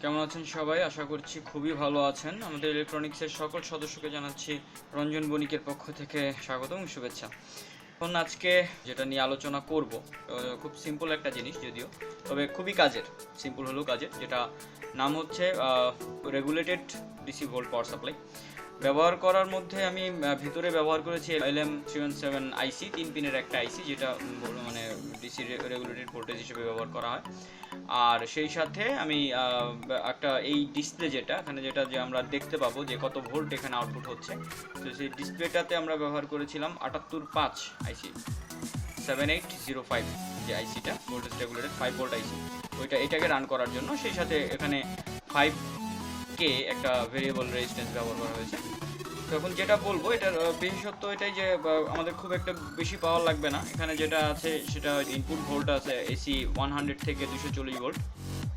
কেমন আছেন সবাই? আশা করছি খুবই ভালো আছেন। আমাদের ইলেকট্রনিক্সের সকল সদস্যকে জানাচ্ছি রঞ্জন বণিকের পক্ষ থেকে স্বাগত এবং শুভেচ্ছা। এখন আজকে যেটা নিয়ে আলোচনা করব খুব সিম্পল একটা জিনিস যদিও, তবে খুবই কাজের। সিম্পল হলেও কাজের, যেটা নাম হচ্ছে regulated DC volt power supply ব্যবহার করার মধ্যে আমি ভিতরে ব্যবহার করেছি L M seven seven IC, তিন পিনের একটা আইসি, যেটা মানে ডিসি রেগুলেটেড ভোল্টেজ হিসেবে ব্যবহার করা হয়। আর সেই সাথে আমি একটা এই ডিসপ্লে যেটা, এখানে যেটা যে আমরা দেখতে পাবো যে কত ভোল্ট এখানে আউটপুট হচ্ছে, তো সেই ডিসপ্লেটাতে আমরা ব্যবহার করেছিলাম আটাত্তর পাঁচ IC seven eight zero five যে আইসিটা voltage regulated five volt IC ওইটা, এটাকে রান করার জন্য। সেই সাথে এখানে ফাইভ কে একটা ভেরিয়েবল রেজিস্ট্যান্স ব্যবহার করা হয়েছে। এখন যেটা বলব, এটার বিশেষত্ব এটাই যে আমাদের খুব একটা বেশি পাওয়ার লাগবে না। এখানে যেটা আছে, সেটা ইনপুট ভোল্ট আছে এসি ওয়ান হান্ড্রেড থেকে দুশো চল্লিশ volt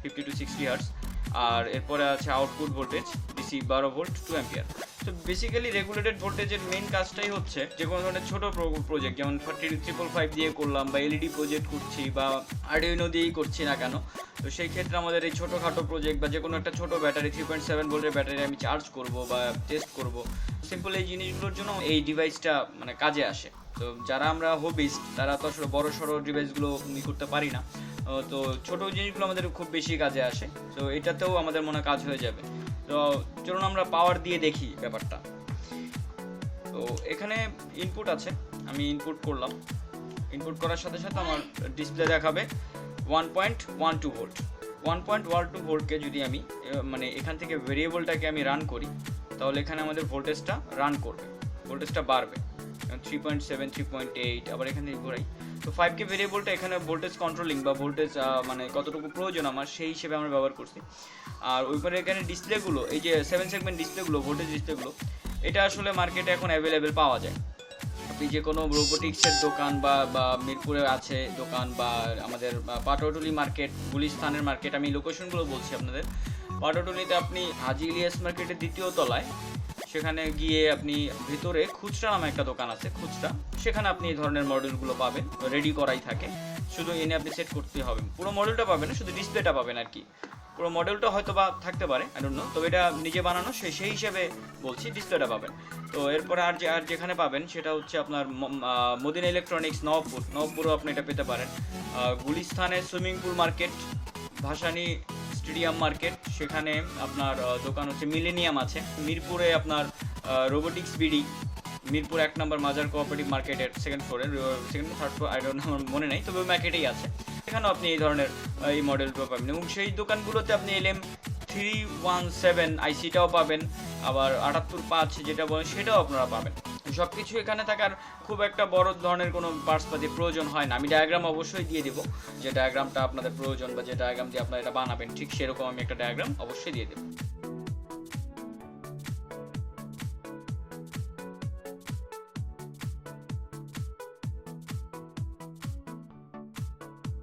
fifty two sixty hertz আর এরপরে আছে আউটপুট ভোল্টেজ ডিসি বারো ভোল্ট টু অ্যাম্পিয়ার তো বেসিক্যালি রেগুলেটেড ভোল্টেজের মেইন কাজটাই হচ্ছে, যে কোনো ধরনের ছোটো প্রজেক্ট যেমন ট্রিপল ফাইভ দিয়ে করলাম, বা এলইডি প্রজেক্ট করছি, বা আরডিনো দিয়েই করছি না কেন, তো সেই ক্ষেত্রে আমাদের এই ছোটোখাটো প্রজেক্ট বা যে কোনো একটা ছোটো ব্যাটারি থ্রি পয়েন্ট সেভেন ভোল্টের ব্যাটারি আমি চার্জ করব বা টেস্ট করব। সিম্পল এই জিনিসগুলোর জন্য এই ডিভাইসটা মানে কাজে আসে। তো যারা আমরা হবিস্ট তারা তো আসলে বড় সড়ো ডিভাইসগুলো ই করতে পারি না। তো ছোট জিনিসগুলো আমাদের খুব বেশি কাজে আসে। তো এটাতেও আমাদের মনে কাজ হয়ে যাবে। তো চলুন আমরা পাওয়ার দিয়ে দেখি ব্যাপারটা। তো এখানে ইনপুট আছে। আমি ইনপুট করলাম। ইনপুট করার সাথে সাথে আমার ডিসপ্লে দেখাবে one point one two volt one point one two ভোল্টকে যদি আমি মানে এখান থেকে ভেরিয়েবলটাকে আমি রান করি তাহলে এখানে আমাদের ভোল্টেজটা রান করবে। ভোল্টেজটা বাড়বে। Three point seven three point eight আবার এখানে ঘোরাই। তো ফাইভ কে ভেরিয়েবলটা এখানে ভোল্টেজ কন্ট্রোলিং বা ভোল্টেজ মানে কতটুকু প্রয়োজন আমার, সেই হিসেবে আমরা ব্যবহার করছি। আর ওইপরে এখানে ডিসপ্লেগুলো এই যে সেভেন সেগমেন্ট ডিসপ্লেগুলো ভোল্টেজ ডিসপ্লেগুলো এটা আসলে মার্কেটে এখন অ্যাভেলেবেল পাওয়া যায়। আপনি যে কোনো রোবোটিক্সের দোকান বা বা মিরপুরে আছে দোকান বা আমাদের পাটোটুলি মার্কেট গুলিস্তানের মার্কেট আমি লোকেশনগুলো বলছি আপনাদের। পাটোটুলিতে আপনি হাজি ইলিয়াস মার্কেটের দ্বিতীয় তলায় সেখানে গিয়ে আপনি ভিতরে খুচরা নামে একটা দোকান আছে খুচরা। সেখানে আপনি এই ধরনের মডেলগুলো পাবেন রেডি করাই থাকে। শুধু এনে আপনি সেট করতে হবে। পুরো মডেলটা পাবেন না শুধু ডিসপ্লেটা পাবেন আর কি। পুরো মডেলটা হয়তো বা থাকতে পারে আই নো তবে এটা নিজে বানানো সেই সেই হিসেবে বলছি ডিসপ্লেটা পাবেন। তো এরপরে আর যে আর যেখানে পাবেন সেটা হচ্ছে আপনার মদিনা ইলেকট্রনিক্স নবপুর। নবপুরও আপনি এটা পেতে পারেন। Ah, গুলিস্তানে swimming pool market Bhasani stadium market সেখানে আপনার দোকান হচ্ছে মিলেনিয়াম আছে। মিরপুরে আপনার রোবোটিক্স বিডি মিরপুর এক নম্বর মাজার কোঅপারেটিভ মার্কেটের সেকেন্ড ফ্লোরে second third floor I don't আমার মনে নেই, তবে মার্কেটেই আছে। সেখানেও আপনি এই ধরনের এই মডেলগুলো পাবেন এবং সেই দোকানগুলোতে আপনি এলএম থ্রি ওয়ান সেভেন আইসিটাও পাবেন, আবার আটাত্তর পাঁচ যেটা বলেন সেটাও আপনারা পাবেন। সব কিছু এখানে থাকার খুব একটা বড় ধরনের কোনো পার্টসপাতি প্রয়োজন হয় না। আমি ডায়াগ্রাম অবশ্যই দিয়ে দেবো। যে ডায়াগ্রামটা আপনাদের প্রয়োজন বা যে ডায়াগ্রাম দিয়ে আপনারা এটা বানাবেন, ঠিক সেরকম আমি একটা ডায়াগ্রাম অবশ্যই দিয়ে দেবো।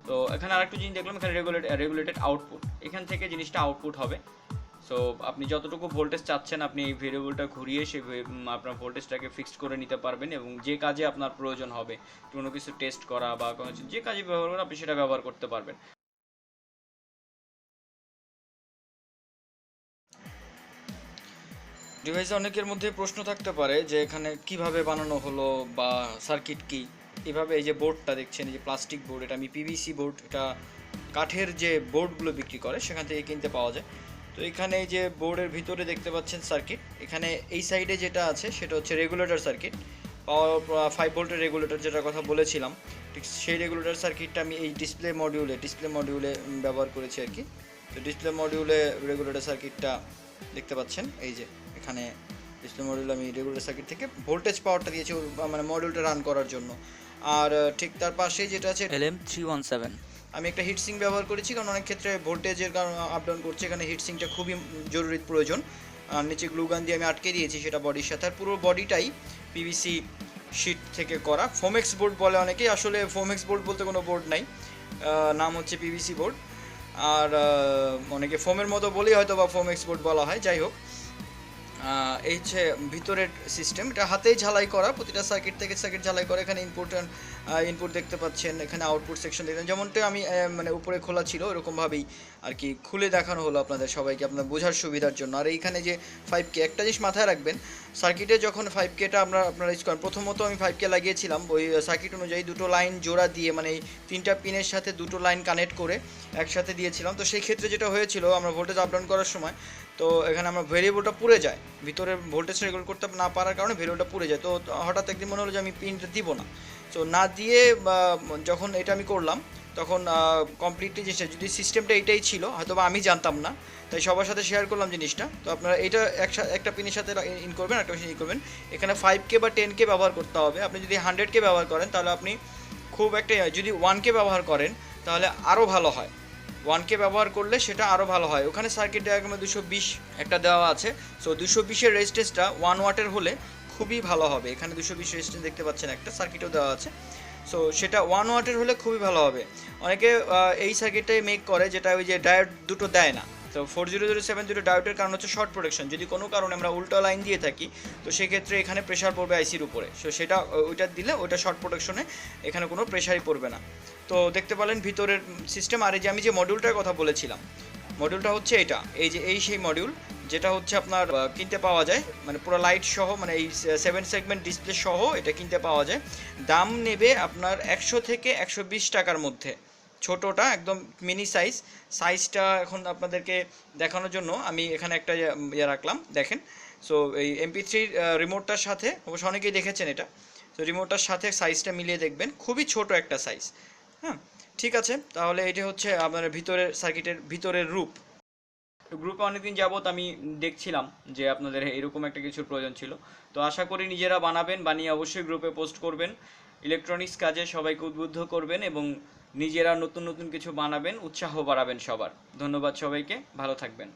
তো এখানে আরেকটু জিনিস দেখলাম, এখানে রেগুলেট রেগুলেটেড আউটপুট এখান থেকে জিনিসটা আউটপুট হবে। সো আপনি যতটুকু ভোল্টেজ চাচ্ছেন, আপনি এই ভেরিয়েবলটা ঘুরিয়ে সে আপনার ভোল্টেজটাকে ফিক্সড করে নিতে পারবেন এবং যে কাজে আপনার প্রয়োজন হবে, কোনো কিছু টেস্ট করা বা কোনো যে কাজে ব্যবহার করেন, আপনি সেটা ব্যবহার করতে পারবেন। ডিভাইসে অনেকের মধ্যে প্রশ্ন থাকতে পারে যে, এখানে কীভাবে বানানো হলো বা সার্কিট কি? এভাবে এই যে বোর্ডটা দেখছেন, এই যে প্লাস্টিক বোর্ড এটা আমি পিভিসি বোর্ড এটা কাঠের যে বোর্ডগুলো বিক্রি করে, সেখান থেকে কিনতে পাওয়া যায়। তো এখানে এই যে বোর্ডের ভিতরে দেখতে পাচ্ছেন সার্কিট। এখানে এই সাইডে যেটা আছে সেটা হচ্ছে রেগুলেটর সার্কিট। পাওয়ার ফাইভ ভোল্টের রেগুলেটর যেটার কথা বলেছিলাম, ঠিক সেই রেগুলেটর সার্কিটটা আমি এই ডিসপ্লে মডিউলে ডিসপ্লে মডিউলে ব্যবহার করেছি আর কি। তো ডিসপ্লে মডিউলে রেগুলেটর সার্কিটটা দেখতে পাচ্ছেন, এই যে এখানে ডিসপ্লে মডিউল আমি রেগুলার সার্কিট থেকে ভোল্টেজ পাওয়ারটা দিয়েছি মানে মডিউলটা রান করার জন্য। আর ঠিক তার পাশেই যেটা আছে L M three one seven আমি একটা হিটসিং ব্যবহার করেছি, কারণ অনেক ক্ষেত্রে ভোল্টেজের কারণ আপ ডাউন করছে, এখানে হিটসিংটা খুবই জরুরি প্রয়োজন। আর নিচে গ্লুগান দিয়ে আমি আটকে দিয়েছি সেটা বডির সাথে। আর পুরো বডিটাই পিভিসি শিট থেকে করা। ফোমেক্স বোর্ড বলে অনেকেই, আসলে ফোমেক্স বোর্ড বলতে কোনো বোর্ড নাই। নাম হচ্ছে পিভিসি বোর্ড আর অনেকে ফোমের মতো বলেই হয়তো বা ফোমেক্স বোর্ড বলা হয়, যাই হোক। এই যে ভিতরের সিস্টেম এটা হাতেই ঝালাই করা, প্রতিটা সার্কিট থেকে সার্কিট ঝালাই করা, এখানে ইনপুট ইনপুট দেখতে পাচ্ছেন, এখানে আউটপুট সেকশন দেখবেন যেমনটা আমি মানে উপরে খোলা ছিল এরকমভাবেই আর কি খুলে দেখানো হলো আপনাদের সবাইকে, আপনার বোঝার সুবিধার জন্য। আর এইখানে যে ফাইভ কে একটা জিনিস মাথায় রাখবেন সার্কিটে যখন ফাইভ কেটা আমরা, আপনারা ইউজ করেন, প্রথমত আমি ফাইভ কে লাগিয়েছিলাম, ওই সার্কিট অনুযায়ী দুটো লাইন জোড়া দিয়ে মানে এই তিনটা পিনের সাথে দুটো লাইন কানেক্ট করে একসাথে দিয়েছিলাম। তো সেই ক্ষেত্রে যেটা হয়েছিল, আমরা ভোল্টেজ আপ ডাউন করার সময়, তো এখানে আমরা ভেরিয়েবলটা পুড়ে যায়। ভিতরে ভোল্টেজ রেগুলেট করতে না পারার কারণে ভেরিয়েবলটা পুড়ে যায়। তো হঠাৎ একদিন মনে হলো যে আমি পিনটা দিব না। তো না দিয়ে যখন এটা আমি করলাম, তখন কমপ্লিটলি জিনিসটা যদি সিস্টেমটা এটাই ছিল হয়তো বা আমি জানতাম না। তাই সবার সাথে শেয়ার করলাম জিনিসটা। তো আপনারা এটা একসাথে একটা পিনের সাথে ইন করবেন, একটা পিন ইন করবেন। এখানে ফাইভ কে বা টেন কে ব্যবহার করতে হবে। আপনি যদি হান্ড্রেড কে ব্যবহার করেন, তাহলে আপনি খুব একটা, যদি ওয়ান কে ব্যবহার করেন, তাহলে আরও ভালো হয়। ওয়ান কে ব্যবহার করলে সেটা আরও ভালো হয়। ওখানে সার্কিট ডায়াগ্রামে দুশো বিশ একটা দেওয়া আছে। সো দুশো বিশের রেজিস্টেন্সটা ওয়ান ওয়াটের হলে খুবই ভালো হবে। এখানে দুশো বিশ রেজিস্টেন্স দেখতে পাচ্ছেন একটা সার্কিটও দেওয়া আছে। সো সেটা ওয়ান ওয়াটের হলে খুবই ভালো হবে। অনেকে এই সার্কিটটাই মেক করে, যেটা ওই যে ডায়োড দুটো দেয় না। তো four zero zero seven zero ডায়োডের কারণ হচ্ছে শর্ট প্রোটেকশন যদি কোনো কারণে আমরা উল্টো লাইন দিয়ে থাকি, তো সেক্ষেত্রে এখানে প্রেশার পড়বে আইসির উপরে। সো সেটা, ওইটা দিলে ওইটা শর্ট প্রোটেকশনে এখানে কোনো প্রেশারই পড়বে না। তো দেখতে পেলেন ভিতরের সিস্টেম আর এই যে আমি যে মডিউলটার কথা বলেছিলাম মডিউলটা হচ্ছে এটা। এই যে, এই সেই মডিউল যেটা হচ্ছে আপনার কিনতে পাওয়া যায়। মানে পুরো লাইট সহ মানে এই সেভেন সেগমেন্ট ডিসপ্লে সহ এটা কিনতে পাওয়া যায়। দাম নেবে আপনার একশো থেকে একশো বিশ টাকার মধ্যে। ছোটোটা, একদম মিনি সাইজ সাইজটা এখন আপনাদেরকে দেখানোর জন্য আমি এখানে একটা ইয়ে ইয়ে রাখলাম, দেখেন। সো এই এমপি থ্রির রিমোটটার সাথে, অবশ্য অনেকেই দেখেছেন এটা। তো রিমোটটার সাথে সাইজটা মিলিয়ে দেখবেন, খুবই ছোট একটা সাইজ হ্যাঁ ঠিক আছে, তাহলে এটা হচ্ছে আপনার ভিতরের সার্কিটের ভিতরের রূপ। গ্রুপে অনেকদিন যাবত আমি দেখছিলাম যে আপনাদের এরকম একটা কিছুর প্রয়োজন ছিল। তো আশা করি নিজেরা বানাবেন, বানিয়ে অবশ্যই গ্রুপে পোস্ট করবেন। ইলেকট্রনিক্স কাজে সবাইকে উদ্বুদ্ধ করবেন এবং নিজেরা নতুন নতুন কিছু বানাবেন, উৎসাহ বাড়াবেন সবার। ধন্যবাদ সবাইকে, ভালো থাকবেন।